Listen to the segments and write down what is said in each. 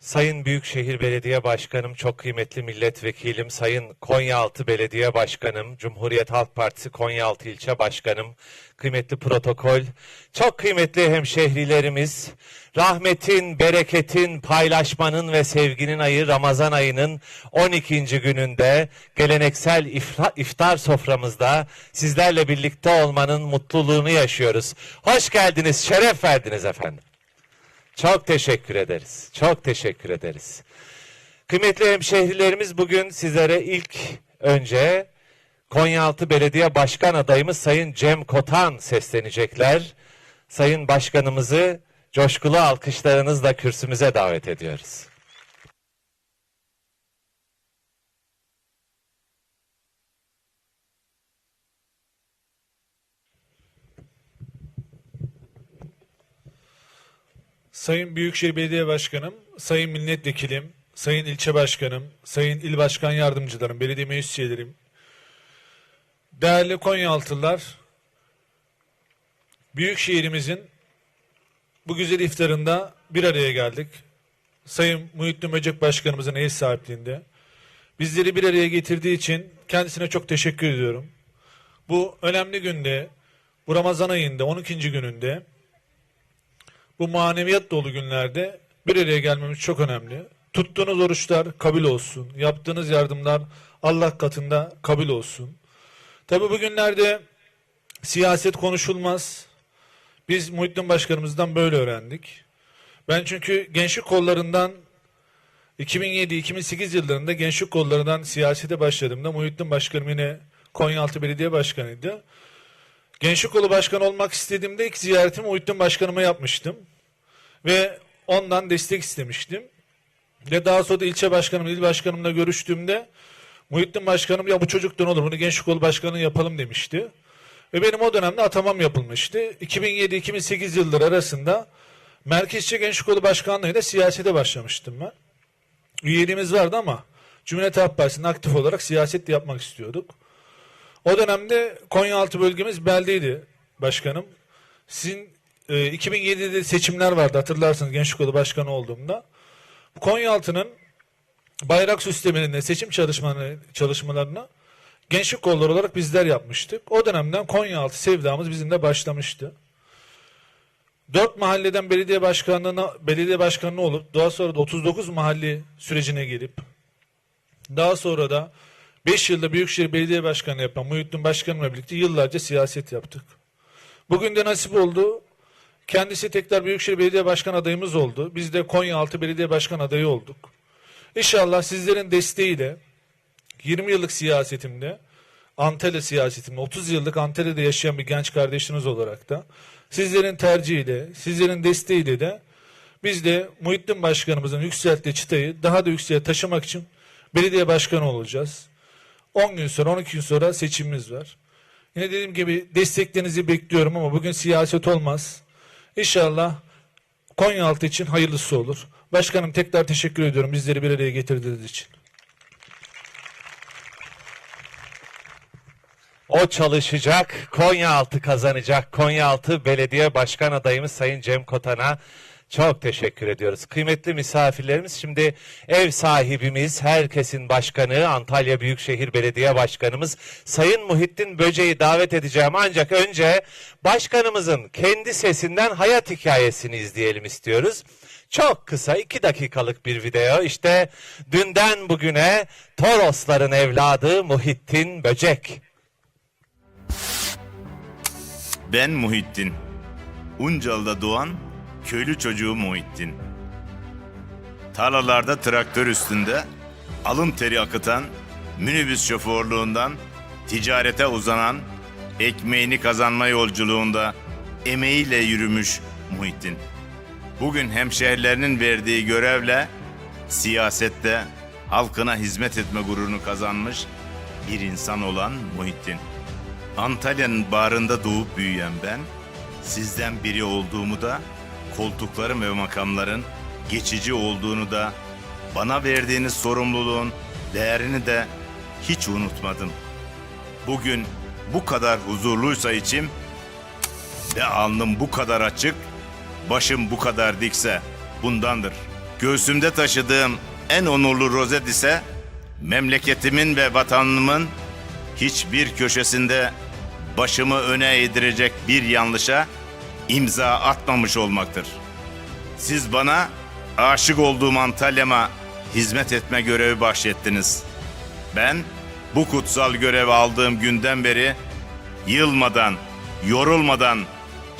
Sayın Büyükşehir Belediye Başkanım, çok kıymetli milletvekilim, Sayın Konyaaltı Belediye Başkanım, Cumhuriyet Halk Partisi Konyaaltı İlçe Başkanım, kıymetli protokol, çok kıymetli hemşehrilerimiz, rahmetin, bereketin, paylaşmanın ve sevginin ayı Ramazan ayının 12. gününde geleneksel iftar soframızda sizlerle birlikte olmanın mutluluğunu yaşıyoruz. Hoş geldiniz, şeref verdiniz efendim. Çok teşekkür ederiz. Çok teşekkür ederiz. Kıymetli hemşehrilerimiz bugün sizlere ilk önce Konyaaltı Belediye Başkan adayımız Sayın Cem Kotan seslenecekler. Sayın Başkanımızı coşkulu alkışlarınızla kürsümüze davet ediyoruz. Sayın Büyükşehir Belediye Başkanım, Sayın Milletvekilim, Sayın İlçe Başkanım, Sayın İl Başkan Yardımcılarım, belediye meclis üyelerim, değerli Konyaaltılar, Büyükşehirimizin bu güzel iftarında bir araya geldik. Sayın Muhittin Böcek Başkanımızın ev sahipliğinde. Bizleri bir araya getirdiği için kendisine çok teşekkür ediyorum. Bu önemli günde, bu Ramazan ayında 12. gününde bu maneviyat dolu günlerde bir araya gelmemiz çok önemli. Tuttuğunuz oruçlar kabul olsun. Yaptığınız yardımlar Allah katında kabul olsun. Tabi bu günlerde siyaset konuşulmaz. Biz Muhittin Başkanımızdan böyle öğrendik. Ben çünkü gençlik kollarından 2007-2008 yıllarında gençlik kollarından siyasete başladığımda Muhittin Başkanım yine Konyaaltı Belediye Başkanı'ydı. Gençlik Kolu Başkanı olmak istediğimde ilk ziyaretimi Muhittin Başkanıma yapmıştım. Ve ondan destek istemiştim. Ve daha sonra da ilçe başkanım, il başkanımla görüştüğümde Muhittin Başkanım ya bu çocuktan olur bunu Gençlik Kolu Başkanı yapalım demişti. Ve benim o dönemde atamam yapılmıştı. 2007-2008 yılları arasında Merkezçi Gençlik Kolu Başkanlığı'yla siyasete başlamıştım ben. Üyeliğimiz vardı ama Cumhuriyet Halk Partisi'nde aktif olarak siyaset yapmak istiyorduk. O dönemde Konyaaltı bölgemiz beldeydi başkanım. Sizin e, 2007'de seçimler vardı hatırlarsınız Gençlik Kolu Başkanı olduğumda. Konyaaltı'nın bayrak süslemelerinde seçim çalışmalarını, çalışmalarını gençlik kolları olarak bizler yapmıştık. O dönemden Konyaaltı sevdamız bizim de başlamıştı. Dört mahalleden belediye başkanlığına belediye başkanlığı olup daha sonra da 39 mahalle sürecine gelip daha sonra da 5 yılda Büyükşehir Belediye Başkanı yapan Muhittin Başkanımla birlikte yıllarca siyaset yaptık. Bugün de nasip oldu. Kendisi tekrar Büyükşehir Belediye Başkan adayımız oldu. Biz de Konyaaltı Belediye Başkan adayı olduk. İnşallah sizlerin desteğiyle 20 yıllık siyasetimde Antalya siyasetimde 30 yıllık Antalya'da yaşayan bir genç kardeşiniz olarak da sizlerin tercihiyle, sizlerin desteğiyle de biz de Muhittin Başkanımızın yükselttiği çıtayı daha da yükseğe taşımak için belediye başkanı olacağız. 10 gün sonra 12 gün sonra seçimimiz var. Yine dediğim gibi desteklerinizi bekliyorum ama bugün siyaset olmaz. İnşallah Konyaaltı için hayırlısı olur. Başkanım tekrar teşekkür ediyorum bizleri bir araya getirdiğiniz için. O çalışacak, Konyaaltı kazanacak. Konyaaltı Belediye Başkan adayımız Sayın Cem Kotan'a çok teşekkür ediyoruz. Kıymetli misafirlerimiz şimdi ev sahibimiz, herkesin başkanı, Antalya Büyükşehir Belediye Başkanımız Sayın Muhittin Böce'yi davet edeceğim. Ancak önce başkanımızın kendi sesinden hayat hikayesini izleyelim istiyoruz. Çok kısa iki dakikalık bir video. İşte dünden bugüne Torosların evladı Muhittin Böcek. Ben Muhittin. Uncalı'da doğan köylü çocuğu Muhittin. Tarlalarda traktör üstünde alın teri akıtan minibüs şoförlüğünden ticarete uzanan ekmeğini kazanma yolculuğunda emeğiyle yürümüş Muhittin. Bugün hemşehrilerinin verdiği görevle siyasette halkına hizmet etme gururunu kazanmış bir insan olan Muhittin. Antalya'nın bağrında doğup büyüyen ben, sizden biri olduğumu da, koltukların ve makamların geçici olduğunu da, bana verdiğiniz sorumluluğun değerini de hiç unutmadım. Bugün bu kadar huzurluysa içim ve alnım bu kadar açık, başım bu kadar dikse bundandır. Göğsümde taşıdığım en onurlu rozet ise memleketimin ve vatanımın hiçbir köşesinde başımı öne eğdirecek bir yanlışa imza atmamış olmaktır. Siz bana aşık olduğum Antalya'ma hizmet etme görevi bahşettiniz. Ben bu kutsal görevi aldığım günden beri yılmadan, yorulmadan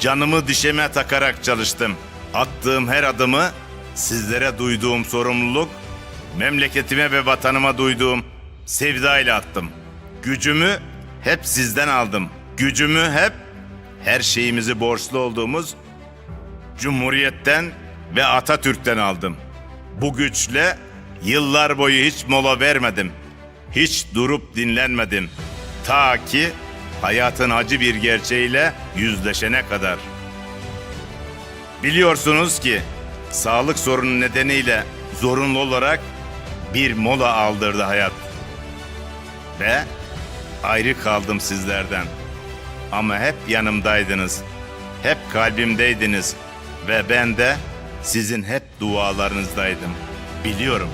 canımı dişeme takarak çalıştım. Attığım her adımı sizlere duyduğum sorumluluk, memleketime ve vatanıma duyduğum sevdayla attım. Gücümü hep sizden aldım. Gücümü hep her şeyimizi borçlu olduğumuz Cumhuriyet'ten ve Atatürk'ten aldım. Bu güçle yıllar boyu hiç mola vermedim. Hiç durup dinlenmedim. Ta ki hayatın acı bir gerçeğiyle yüzleşene kadar. Biliyorsunuz ki sağlık sorunu nedeniyle zorunlu olarak bir mola aldırdı hayat. Ve ayrı kaldım sizlerden. Ama hep yanımdaydınız. Hep kalbimdeydiniz ve ben de sizin hep dualarınızdaydım. Biliyorum.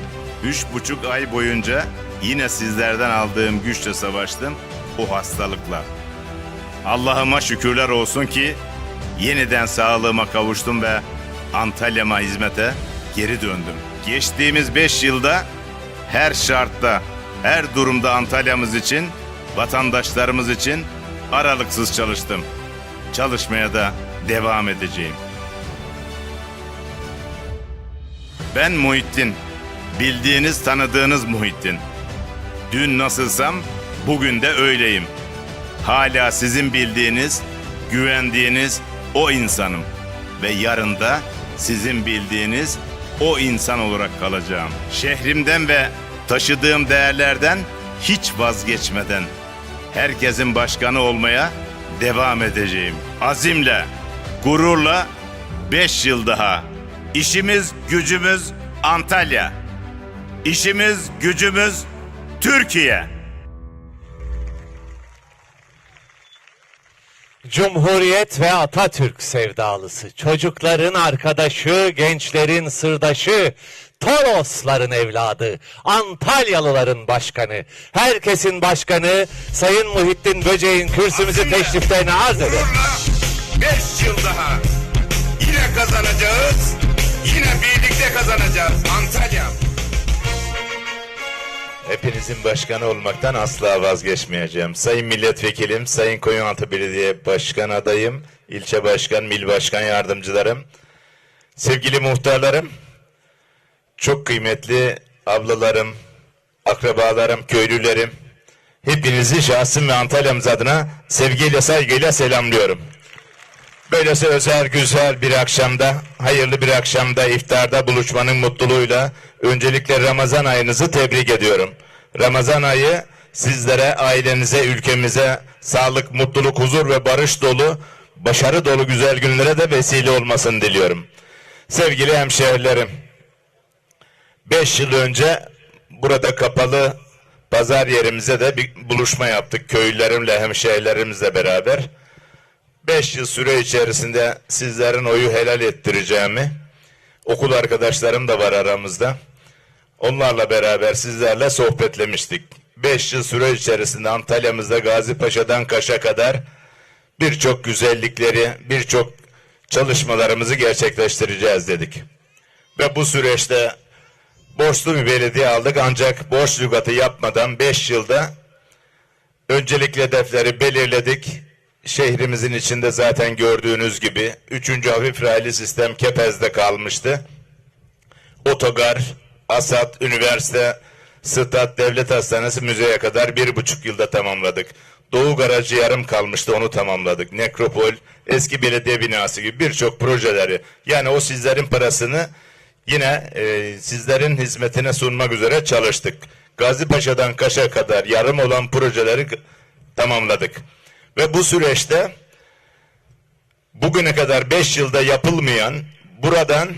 Üç buçuk ay boyunca yine sizlerden aldığım güçle savaştım o hastalıkla. Allah'ıma şükürler olsun ki yeniden sağlığıma kavuştum ve Antalya'ma hizmete geri döndüm. Geçtiğimiz beş yılda her şartta, her durumda Antalya'mız için, vatandaşlarımız için aralıksız çalıştım. Çalışmaya da devam edeceğim. Ben Muhittin. Bildiğiniz, tanıdığınız Muhittin. Dün nasılsam bugün de öyleyim. Hala sizin bildiğiniz, güvendiğiniz o insanım. Ve yarın da sizin bildiğiniz o insan olarak kalacağım. Şehrimden ve taşıdığım değerlerden hiç vazgeçmeden herkesin başkanı olmaya devam edeceğim. Azimle, gururla 5 yıl daha. İşimiz, gücümüz Antalya. İşimiz, gücümüz Türkiye. Cumhuriyet ve Atatürk sevdalısı, çocukların arkadaşı, gençlerin sırdaşı, Torosların evladı, Antalyalıların başkanı, herkesin başkanı Sayın Muhittin Böceğin kürsümüzü teşriflerine arz eder. Gururla 5 yıl daha yine kazanacağız. Yine birlikte kazanacağız Antalya. Hepinizin başkanı olmaktan asla vazgeçmeyeceğim. Sayın Milletvekilim, Sayın Konyaaltı Belediye Başkan adayım, ilçe başkan, mil başkan yardımcılarım, sevgili muhtarlarım, çok kıymetli ablalarım, akrabalarım, köylülerim, hepinizi şahsım ve Antalya'mız adına sevgiyle, saygıyla selamlıyorum. Böylesi özel güzel bir akşamda, hayırlı bir akşamda iftarda buluşmanın mutluluğuyla öncelikle Ramazan ayınızı tebrik ediyorum. Ramazan ayı sizlere, ailenize, ülkemize sağlık, mutluluk, huzur ve barış dolu, başarı dolu güzel günlere de vesile olmasını diliyorum. Sevgili hemşehrilerim, 5 yıl önce burada kapalı pazar yerimize de bir buluşma yaptık köylülerimle, hemşehrilerimizle beraber. 5 yıl süre içerisinde sizlerin oyu helal ettireceğimi, okul arkadaşlarım da var aramızda. Onlarla beraber sizlerle sohbetlemiştik. 5 yıl süre içerisinde Antalya'mızda Gazi Paşa'dan Kaş'a kadar birçok güzellikleri, birçok çalışmalarımızı gerçekleştireceğiz dedik. Ve bu süreçte borçlu bir belediye aldık ancak borç lügatı yapmadan 5 yılda öncelikli hedefleri belirledik. Şehrimizin içinde zaten gördüğünüz gibi 3. hafif raylı sistem Kepez'de kalmıştı. Otogar, Asat, Üniversite, Stat, Devlet Hastanesi, müzeye kadar bir buçuk yılda tamamladık. Doğu Garajı yarım kalmıştı onu tamamladık. Nekropol, eski belediye binası gibi birçok projeleri yani o sizlerin parasını yine e, sizlerin hizmetine sunmak üzere çalıştık. Gazi Paşa'dan Kaş'a kadar yarım olan projeleri tamamladık. Ve bu süreçte bugüne kadar 5 yılda yapılmayan buradan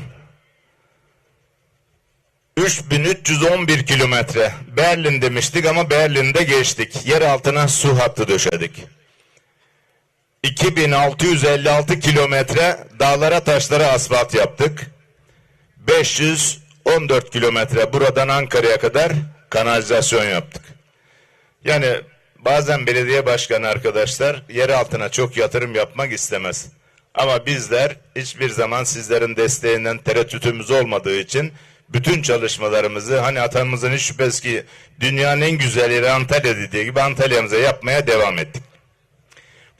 3311 kilometre Berlin demiştik ama Berlin'de geçtik. Yer altına su hattı döşedik. 2656 kilometre dağlara taşlara asfalt yaptık. 14 kilometre buradan Ankara'ya kadar kanalizasyon yaptık. Yani bazen belediye başkanı arkadaşlar yer altına çok yatırım yapmak istemez. Ama bizler hiçbir zaman sizlerin desteğinden tereddütümüz olmadığı için bütün çalışmalarımızı hani atamızın hiç şüphesiz ki dünyanın en güzel yeri Antalya dediği gibi Antalya'mıza yapmaya devam ettik.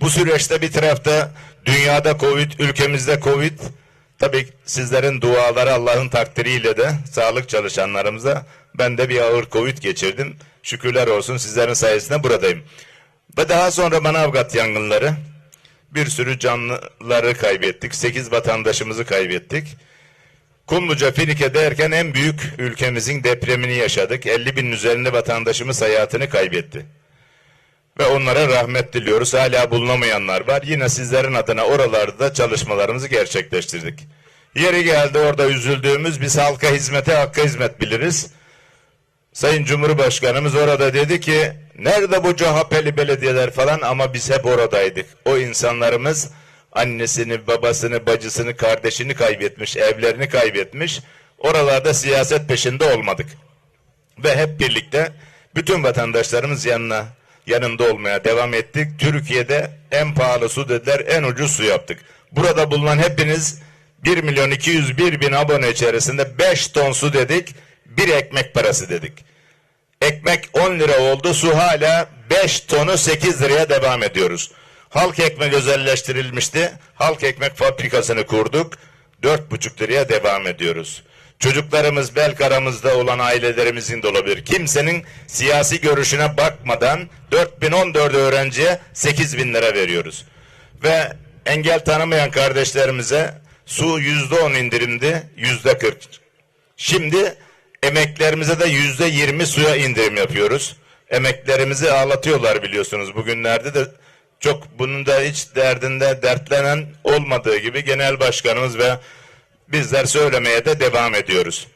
Bu süreçte bir tarafta dünyada Covid, ülkemizde Covid, tabii sizlerin duaları Allah'ın takdiriyle de sağlık çalışanlarımıza ben de bir ağır Covid geçirdim. Şükürler olsun sizlerin sayesinde buradayım. Ve daha sonra Manavgat yangınları, bir sürü canlıları kaybettik, 8 vatandaşımızı kaybettik. Kumluca, Finike derken en büyük ülkemizin depremini yaşadık. 50 binin üzerinde vatandaşımız hayatını kaybetti ve onlara rahmet diliyoruz. Hala bulunamayanlar var. Yine sizlerin adına oralarda çalışmalarımızı gerçekleştirdik. Yeri geldi orada üzüldüğümüz biz halka hizmete hakka hizmet biliriz. Sayın Cumhurbaşkanımız orada dedi ki nerede bu CHP'li belediyeler falan ama biz hep oradaydık. O insanlarımız annesini, babasını, bacısını, kardeşini kaybetmiş, evlerini kaybetmiş. Oralarda siyaset peşinde olmadık ve hep birlikte bütün vatandaşlarımız yanına yanında olmaya devam ettik. Türkiye'de en pahalı su dediler, en ucuz su yaptık. Burada bulunan hepiniz 1 milyon 201 bin abone içerisinde 5 ton su dedik, bir ekmek parası dedik. Ekmek 10 lira oldu, su hala 5 tonu 8 liraya devam ediyoruz. Halk ekmek özelleştirilmişti. Halk ekmek fabrikasını kurduk. 4,5 liraya devam ediyoruz. Çocuklarımız belki aramızda olan ailelerimizin de olabilir. Kimsenin siyasi görüşüne bakmadan 4014 öğrenciye 8 bin lira veriyoruz. Ve engel tanımayan kardeşlerimize su yüzde on indirimdi, yüzde 40. Şimdi emeklerimize de yüzde yirmi suya indirim yapıyoruz. Emeklerimizi ağlatıyorlar biliyorsunuz bugünlerde de çok bunun da hiç derdinde dertlenen olmadığı gibi genel başkanımız ve bizler söylemeye de devam ediyoruz.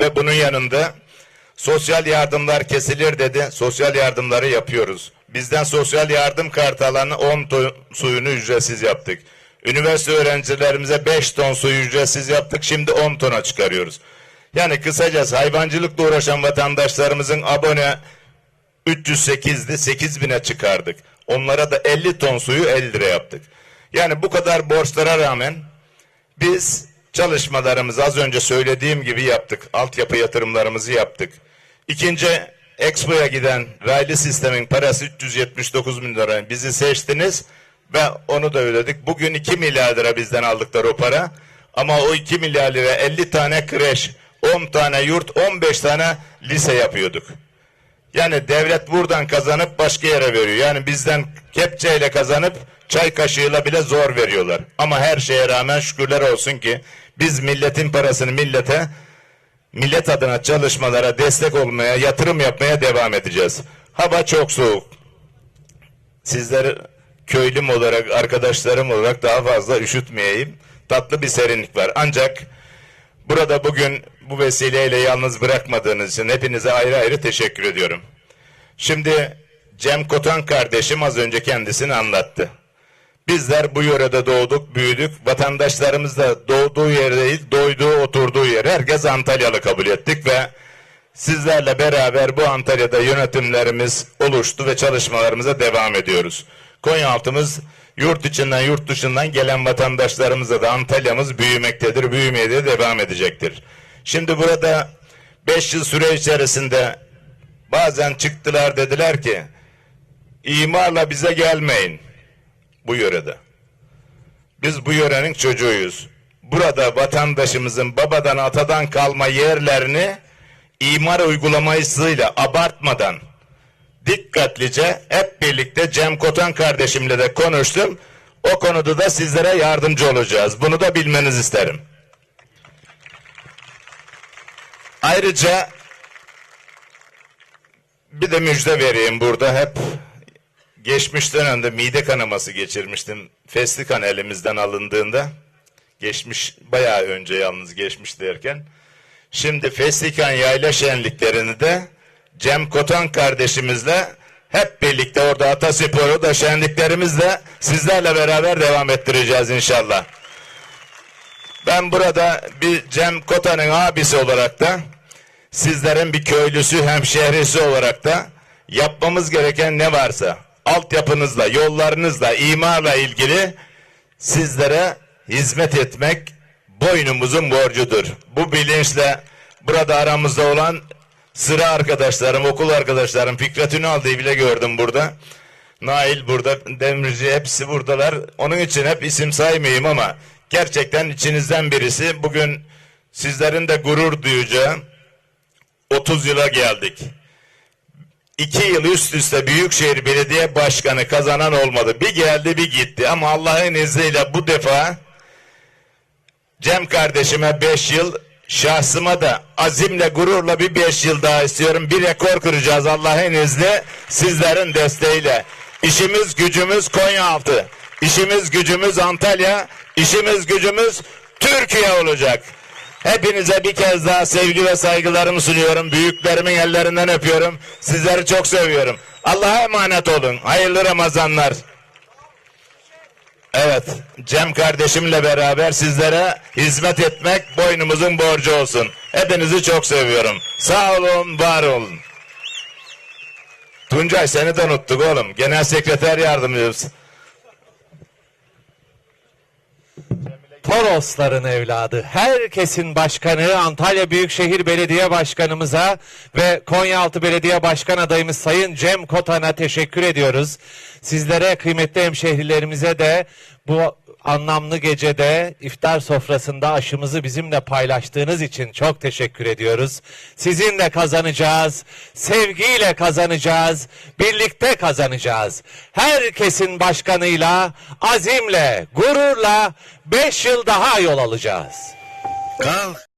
Ve bunun yanında sosyal yardımlar kesilir dedi. Sosyal yardımları yapıyoruz. Bizden sosyal yardım kartı alanı 10 ton suyunu ücretsiz yaptık. Üniversite öğrencilerimize 5 ton suyu ücretsiz yaptık. Şimdi 10 tona çıkarıyoruz. Yani kısacası hayvancılıkla uğraşan vatandaşlarımızın abone 308'di 8000'e çıkardık. Onlara da 50 ton suyu 50 lira yaptık. Yani bu kadar borçlara rağmen biz çalışmalarımızı az önce söylediğim gibi yaptık. Altyapı yatırımlarımızı yaptık. İkinci Expo'ya giden raylı sistemin parası 379 bin lira. Bizi seçtiniz ve onu da ödedik. Bugün 2 milyar lira bizden aldıkları o para. Ama o 2 milyar lira 50 tane kreş, 10 tane yurt, 15 tane lise yapıyorduk. Yani devlet buradan kazanıp başka yere veriyor. Yani bizden kepçeyle kazanıp çay kaşığıyla bile zor veriyorlar. Ama her şeye rağmen şükürler olsun ki biz milletin parasını millete millet adına çalışmalara destek olmaya, yatırım yapmaya devam edeceğiz. Hava çok soğuk. Sizleri köylüm olarak, arkadaşlarım olarak daha fazla üşütmeyeyim. Tatlı bir serinlik var. Ancak burada bugün bu vesileyle yalnız bırakmadığınız için hepinize ayrı ayrı teşekkür ediyorum. Şimdi Cem Kotan kardeşim az önce kendisini anlattı. Bizler bu yörede doğduk, büyüdük. Vatandaşlarımız da doğduğu yer değil, doyduğu, oturduğu yer. Herkes Antalyalı kabul ettik ve sizlerle beraber bu Antalya'da yönetimlerimiz oluştu ve çalışmalarımıza devam ediyoruz. Konyaaltımız yurt içinden yurt dışından gelen vatandaşlarımıza da Antalya'mız büyümektedir, büyümeye de devam edecektir. Şimdi burada 5 yıl süre içerisinde bazen çıktılar dediler ki imarla bize gelmeyin bu yörede. Biz bu yörenin çocuğuyuz. Burada vatandaşımızın babadan atadan kalma yerlerini imar uygulamasıyla abartmadan dikkatlice hep birlikte Cem Kotan kardeşimle de konuştum. O konuda da sizlere yardımcı olacağız. Bunu da bilmeniz isterim. Ayrıca bir de müjde vereyim burada hep geçmiş dönemde mide kanaması geçirmiştim. Festikan elimizden alındığında geçmiş bayağı önce yalnız geçmiş derken şimdi Festikan yayla şenliklerini de Cem Kotan kardeşimizle hep birlikte orada Ataspor'u da şenliklerimizle sizlerle beraber devam ettireceğiz inşallah. Ben burada bir Cem Kota'nın abisi olarak da sizlerin bir köylüsü hemşehrisi olarak da yapmamız gereken ne varsa altyapınızla, yollarınızla, imarla ilgili sizlere hizmet etmek boynumuzun borcudur. Bu bilinçle burada aramızda olan sıra arkadaşlarım, okul arkadaşlarım, Fikret Ünal'ı bile gördüm burada. Nail burada, Demirci hepsi buradalar. Onun için hep isim saymayayım ama gerçekten içinizden birisi bugün sizlerin de gurur duyacağı 30 yıla geldik. İki yıl üst üste Büyükşehir Belediye Başkanı kazanan olmadı. Bir geldi bir gitti ama Allah'ın izniyle bu defa Cem kardeşime 5 yıl, şahsıma da azimle gururla bir 5 yıl daha istiyorum. Bir rekor kıracağız Allah'ın izniyle sizlerin desteğiyle. İşimiz gücümüz Konyaaltı, işimiz gücümüz Antalya, işimiz gücümüz Türkiye olacak. Hepinize bir kez daha sevgi ve saygılarımı sunuyorum. Büyüklerimin ellerinden öpüyorum. Sizleri çok seviyorum. Allah'a emanet olun. Hayırlı Ramazanlar. Evet, Cem kardeşimle beraber sizlere hizmet etmek boynumuzun borcu olsun. Hepinizi çok seviyorum. Sağ olun, var olun. Tuncay seni de unuttuk oğlum. Genel sekreter yardımcımız. Torosların evladı, herkesin başkanı Antalya Büyükşehir Belediye Başkanımıza ve Konyaaltı Belediye Başkan adayımız Sayın Cem Kotan'a teşekkür ediyoruz. Sizlere kıymetli hemşehrilerimize de bu anlamlı gecede iftar sofrasında aşımızı bizimle paylaştığınız için çok teşekkür ediyoruz. Sizinle kazanacağız, sevgiyle kazanacağız, birlikte kazanacağız. Herkesin başkanıyla, azimle, gururla beş yıl daha yol alacağız. Kalk.